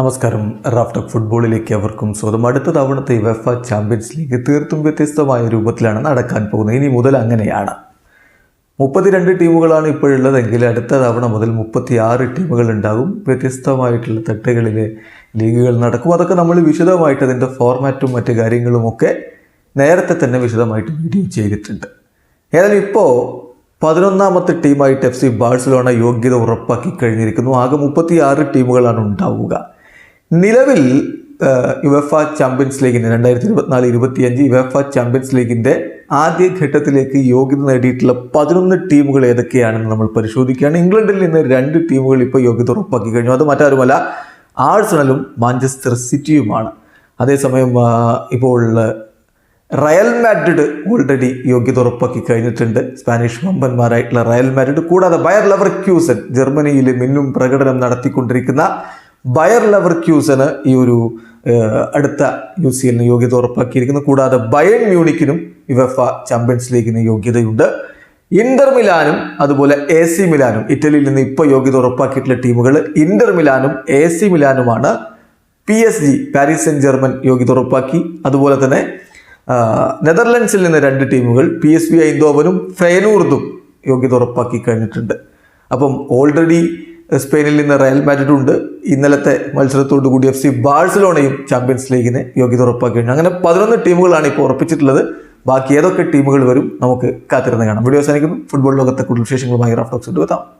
നമസ്കാരം. റാഫ്റ്റർ ഫുട്ബോളിലേക്ക് അവർക്കും സ്വതം അടുത്ത തവണത്തെ വെഫ ചാമ്പ്യൻസ് ലീഗ് തീർത്തും വ്യത്യസ്തമായ രൂപത്തിലാണ് നടക്കാൻ പോകുന്നത്. ഇനി മുതൽ അങ്ങനെയാണ്. മുപ്പത്തിരണ്ട് ടീമുകളാണ് ഇപ്പോഴുള്ളതെങ്കിൽ അടുത്ത തവണ മുതൽ മുപ്പത്തിയാറ് ടീമുകൾ ഉണ്ടാകും. വ്യത്യസ്തമായിട്ടുള്ള തട്ടുകളിലെ ലീഗുകൾ നടക്കും. അതൊക്കെ നമ്മൾ വിശദമായിട്ട് അതിന്റെ ഫോർമാറ്റും മറ്റു കാര്യങ്ങളുമൊക്കെ നേരത്തെ തന്നെ വിശദമായിട്ട് വീഡിയോ ചെയ്തിട്ടുണ്ട്. ഏതായാലും ഇപ്പോൾ പതിനൊന്നാമത്തെ ടീമായിട്ട് എഫ് സി ബാഴ്സലോണ യോഗ്യത ഉറപ്പാക്കി കഴിഞ്ഞിരിക്കുന്നു. ആകെ മുപ്പത്തിയാറ് ടീമുകളാണ് ഉണ്ടാവുക. നിലവിൽ യുവഫ ചാമ്പ്യൻസ് ലീഗിന്റെ രണ്ടായിരത്തി ഇരുപത്തിനാല് ഇരുപത്തിയഞ്ച് യുവഫ ചാമ്പ്യൻസ് ലീഗിന്റെ ആദ്യ ഘട്ടത്തിലേക്ക് യോഗ്യത നേടിയിട്ടുള്ള പതിനൊന്ന് ടീമുകൾ ഏതൊക്കെയാണെന്ന് നമ്മൾ പരിശോധിക്കുകയാണ്. ഇംഗ്ലണ്ടിൽ നിന്ന് രണ്ട് ടീമുകൾ ഇപ്പോൾ യോഗ്യത ഉറപ്പാക്കി കഴിഞ്ഞു. അത് മറ്റാരുമല്ല ആഴ്സണലും മാഞ്ചസ്റ്റർ സിറ്റിയുമാണ്. അതേസമയം ഇപ്പോൾ റയൽ മാഡ്രിഡ് ഓൾറെഡി യോഗ്യത ഉറപ്പാക്കി കഴിഞ്ഞിട്ടുണ്ട്. സ്പാനിഷ് വമ്പന്മാരായിട്ടുള്ള റയൽ മാഡ്രിഡ് കൂടാതെ ബയർ ലവർ ക്യൂസൻ ജർമ്മനിയിൽ മിന്നും പ്രകടനം നടത്തിക്കൊണ്ടിരിക്കുന്ന ബയർ ലെവർ ക്യൂസന് ഈ ഒരു അടുത്ത യു സി എല്ലിന് യോഗ്യത ഉറപ്പാക്കിയിരിക്കുന്നു. കൂടാതെ ബയൺ മ്യൂണിക്കിനും യുവഫ ചാമ്പ്യൻസ് ലീഗിന് യോഗ്യതയുണ്ട്. ഇന്റർ മിലാനും അതുപോലെ എ സി മിലാനും ഇറ്റലിയിൽ നിന്ന് ഇപ്പോൾ യോഗ്യത ഉറപ്പാക്കിയിട്ടുള്ള ടീമുകൾ ഇന്റർ മിലാനും A C മിലാനുമാണ് P S G Paris Saint Germain യോഗ്യത ഉറപ്പാക്കി. അതുപോലെ തന്നെ നെതർലൻഡ്സിൽ നിന്ന് രണ്ട് ടീമുകൾ പി എസ് ബി ഐന്തോവനും ഫെയനൂർദും യോഗ്യത ഉറപ്പാക്കി കഴിഞ്ഞിട്ടുണ്ട്. അപ്പം ഓൾറെഡി സ്പെയിനിൽ നിന്ന് റയൽ മാഡ്രിഡ് ഉണ്ട് ഇന്നലത്തെ മത്സരത്തോടു കൂടി എഫ് സി ബാഴ്സലോണയും ചാമ്പ്യൻസ് ലീഗിന് യോഗ്യത ഉറപ്പാക്കി. കഴിഞ്ഞു അങ്ങനെ പതിനൊന്ന് ടീമുകളാണ് ഇപ്പോൾ ഉറപ്പിച്ചിട്ടുള്ളത്. ബാക്കി ഏതൊക്കെ ടീമുകൾ വരും നമുക്ക് കാത്തിരുന്ന് കാണാം. വീഡിയോ അവസാനിക്കുന്നു. ഫുട്ബോൾ ലോകത്തെ കൂടുതൽ വിശേഷങ്ങളുമായി റാഫ്റ്റോക്സ് എത്താം.